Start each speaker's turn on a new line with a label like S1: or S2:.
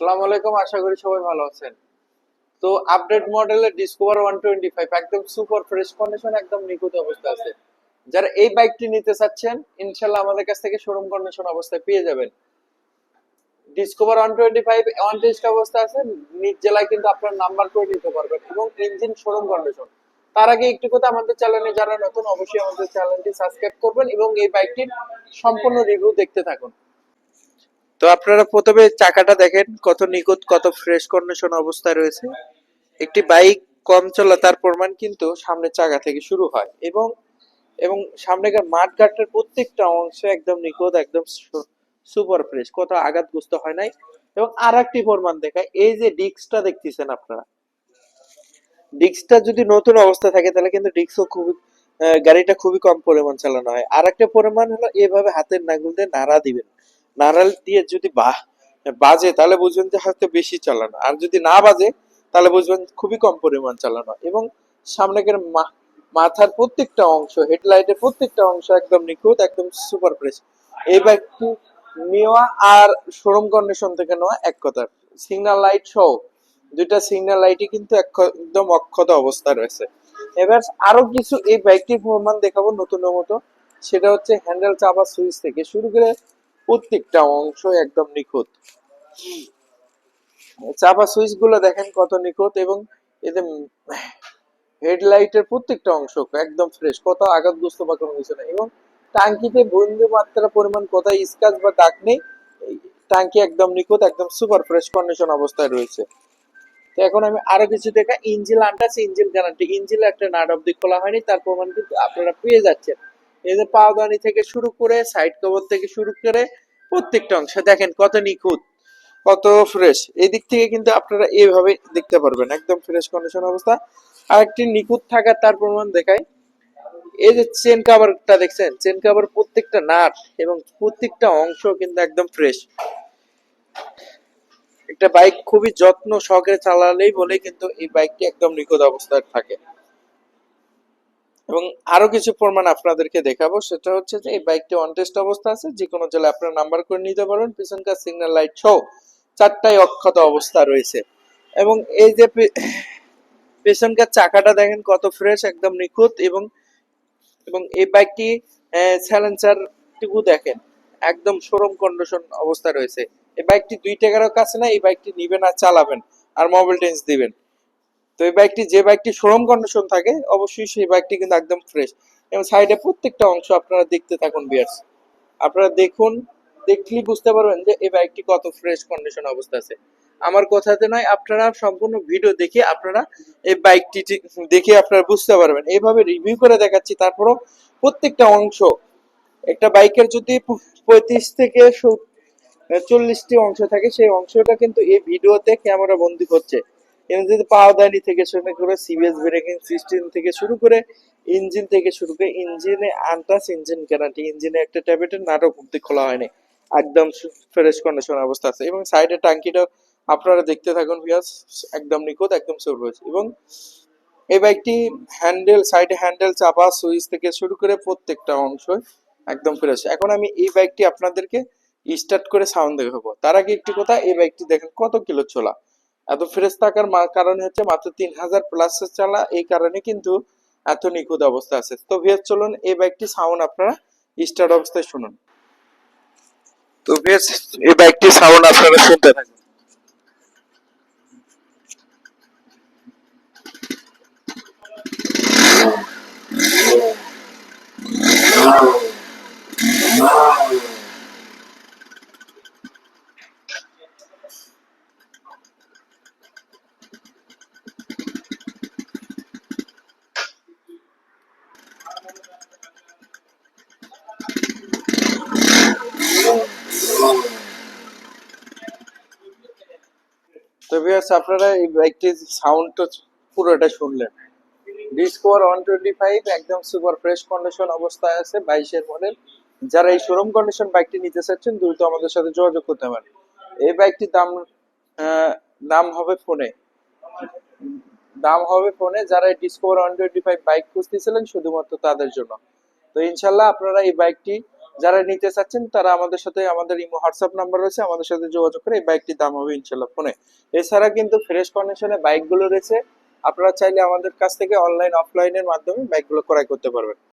S1: আসসালামু আলাইকুম, আশা করি সবাই ভালো আছেন। তো আপডেট মডেলের ডিসকভার ওয়ান টোয়েন্টি ফাইভ একদম সুপার ফ্রেশ কন্ডিশন একদম নিখুঁত অবস্থা আছে। যারা এই বাইকটি নিতে চাচ্ছেন আমাদের কাছ থেকে শোরুম কন্ডিশন অবস্থায় পেয়ে যাবেন। ডিসকভার অবস্থা আছে, নিজ জেলায় কিন্তু আপনার নাম্বার করে নিতে পারবেন এবং ইঞ্জিন শোরুম কন্ডিশন তার আগে একটি কথা, আমাদের চ্যানেলে যারা নতুন, অবশ্যই আমাদের চ্যানেলটি সাবস্ক্রাইব করবেন এবং এই বাইকটির সম্পূর্ণ রিভিউ দেখতে থাকুন। তো আপনারা প্রথমে চাকাটা দেখেন, কত নিখুঁত, কত ফ্রেশ কন্ডিশন অবস্থায় রয়েছে। একটি বাইক কম চলা, তার প্রমাণ কিন্তু সামনের চাকা থেকে শুরু হয়। এবং এবং সামনেকার মাঠ ঘাটের প্রত্যেকটা অংশ একদম নিখুঁত, একদম সুপার ফ্রেশ কত আঘাতগ্রস্ত হয় নাই। এবং আর একটি প্রমাণ দেখায়, এই যে ডিস্কটা দেখতেছেন আপনারা। ডিস্কটা যদি নতুন অবস্থা থাকে, তাহলে কিন্তু ডিস্কও খুবই গাড়িটা খুবই কম পরিমাণ চালানো হয়। আর একটা পরিমাণ হলো, এভাবে হাতের নাগুল দিয়ে নাড়া দিবেন। নাড়াল দিয়ে যদি বা- বাজে, তাহলে বুঝবেন যে হয়তো বেশি চালানো। আর যদি না বাজে, তাহলে বুঝবেন খুবই কম পরিমাণ চালানো। এবং সামনের মা- মাথার প্রত্যেকটা অংশ, হেডলাইটের প্রত্যেকটা অংশ একদম নিখুঁত, একদম সুপার ফ্রেশ। এই বাইকটি নেওয়া আর শোরুম কন্ডিশন থেকে নেওয়া এক কথা। সিগন্যাল লাইট সহ, দুইটা সিগন্যাল লাইটই কিন্তু এক- একদম অক্ষত অবস্থা রয়েছে। এবার আরও কিছু এই বাইকটির প্রমাণ দেখাবো নতুন মতো। সেটা হচ্ছে হ্যান্ডেল চাপা সুইচ থেকে। শুরু করে প্রত্যেকটা অংশ একদম নিখুঁত। চাপা সুইচগুলো দেখেন কত নিখুঁত এবং এতে হেডলাইটের প্রত্যেকটা অংশ একদম ফ্রেশ, কত আঘাতগ্রস্ত বা কোনো কিছু নেই এবং টাঙ্কিতে বন্ধু মাত্রা পরিমাণ কোথায় স্কাচ বা দাগ নেই টাঙ্কি একদম নিখুঁত, একদম সুপার ফ্রেশ কন্ডিশন অবস্থায় রয়েছে। তো এখন আমি আরও কিছু দেখা, ইঞ্জিল আনটাস ইঞ্জিল গ্যারান্টি ইঞ্জিল একটা নাট অব্দি খোলা হয়নি, তার প্রমাণ কিন্তু আপনারা পেয়ে যাচ্ছেন। এই যে পাওদানি থেকে শুরু করে সাইড কভার থেকে শুরু করে প্রত্যেকটা অংশ। দেখেন কত নিখুঁত, কত ফ্রেশ এই দিক থেকে কিন্তু আপনারা এইভাবে দেখতে পারবেন, একদম ফ্রেশ কন্ডিশন অবস্থা। আর একটি নিখুঁত থাকার তার প্রমাণ দেখায় এই যে চেন কাভারটা দেখছেন চেন কাভার প্রত্যেকটা নাট এবং প্রত্যেকটা অংশ কিন্তু একদম ফ্রেশ একটা বাইক খুবই যত্ন সহকারে চালালেই বলে কিন্তু এই বাইকটি একদম নিখুঁত অবস্থায় থাকে। এবং আরও কিছু প্রমাণ আপনাদেরকে দেখাবো। সেটা হচ্ছে যে, এই বাইকটি অন টেস্ট অবস্থা আছে। যে কোনো জেলায় আপনারা নাম্বার করে নিতে পারবেন পিছনকার সিগন্যাল লাইট সহ চারটাই অক্ষত অবস্থা রয়েছে। এবং এই যে পেছনকার চাকাটা দেখেন কত ফ্রেশ একদম নিখুঁত এবং এবং এই বাইকটি স্যালেন্সার টুকু দেখেন, একদম শোরুম কন্ডিশন অবস্থা রয়েছে। এই বাইকটি দুই টাকারও কাছে না এই বাইকটি নিবেন আর চালাবেন, আর মোবাইল টেন্স দিবেন। তো এই বাইকটি যে বাইকটি শোরুম কন্ডিশন থাকে, অবশ্যই সেই বাইকটি কিন্তু একদম ফ্রেশ এবং সাইডে প্রত্যেকটা অংশ আপনারা দেখতে থাকুন বিয়ার্স আপনারা দেখুন, দেখলেই বুঝতে পারবেন যে এই বাইকটি কত ফ্রেশ কন্ডিশন অবস্থা আছে। আমার কথাতে নয়, আপনারা সম্পূর্ণ ভিডিও দেখে আপনারা এই বাইকটি দেখে আপনারা বুঝতে পারবেন। এইভাবে রিভিউ করে দেখাচ্ছি, তারপরও প্রত্যেকটা অংশ। একটা বাইকের যদি পঁয়ত্রিশ থেকে চল্লিশটি অংশ থাকে, সেই অংশটা কিন্তু এই ভিডিওতে ক্যামেরা বন্দি হচ্ছে। যদি পাওদানি থেকে শুরু করে সিবিএস ব্রেকিং সিস্টেম থেকে শুরু করে ইঞ্জিন থেকে শুরু করে ইঞ্জিনে আনটাস ইঞ্জিন গ্যারান্টি ইঞ্জিনে একটা ট্যাবলেটের নাটক অব্দি খোলা হয়নি। একদম ফ্রেশ কন্ডিশন অবস্থা আছে। এবং সাইডে টাঙ্কিটা আপনারা দেখতে থাকুন ভিয়াস একদম নিখুঁত, একদম সরবজ এবং এই বাইকটি হ্যান্ডেল সাইডে হ্যান্ডেল চাপা সুইচ থেকে শুরু করে প্রত্যেকটা অংশ একদম ফ্রেশ এখন আমি এই বাইকটি আপনাদেরকে স্টার্ট করে সাউন্ড দেখাবো। তার আগে একটি কথা, এই বাইকটি দেখেন কত কিলো চলা এত ফ্রেশ থাকার কারণে হচ্ছে মাত্র তিন হাজার প্লাস চালা এই কারণে কিন্তু এত নিখুঁত অবস্থা আছে। তো ভিয়াস চলুন এই বাইকটি সাউন্ড আপনারা স্টার্ট অবস্থায় শুনুন। তো ভিয়াস এই বাইকটি সাউন্ড আপনারা শুনতে থাকুন। তো ভিউয়ার্স আপনারা এই বাইকটির সাউন্ডটা পুরোটা শুনলেন। ডিসকভার ওয়ান টোয়েন্টি ফাইভ একদম সুপার ফ্রেশ কন্ডিশন অবস্থায় আছে, বাইশের মডেল যারা এই শোরুম কন্ডিশন বাইকটি নিতে চাচ্ছেন, দ্রুত আমাদের সাথে যোগাযোগ করতে পারেন। এই বাইকটির দাম দাম হবে ফোনে। দাম হবে ফোনে, যারা Discover one twenty five bike খুঁজতেছিলেন, শুধুমাত্র তাদের জন্য। তো ইনশাল্লাহ আপনারা এই বাইকটি যারা নিতে চাচ্ছেন, তারা আমাদের সাথে, আমাদের ইমো, হোয়াটসঅ্যাপ নাম্বার রয়েছে, আমাদের সাথে যোগাযোগ করে এই বাইকটির দাম হবে ইনশাল্লাহ ফোনে। এছাড়া কিন্তু ফ্রেশ কন্ডিশনে বাইকগুলো রয়েছে। আপনারা চাইলে আমাদের কাছ থেকে অনলাইন অফলাইনের মাধ্যমে বাইকগুলো ক্রয় করতে পারবেন।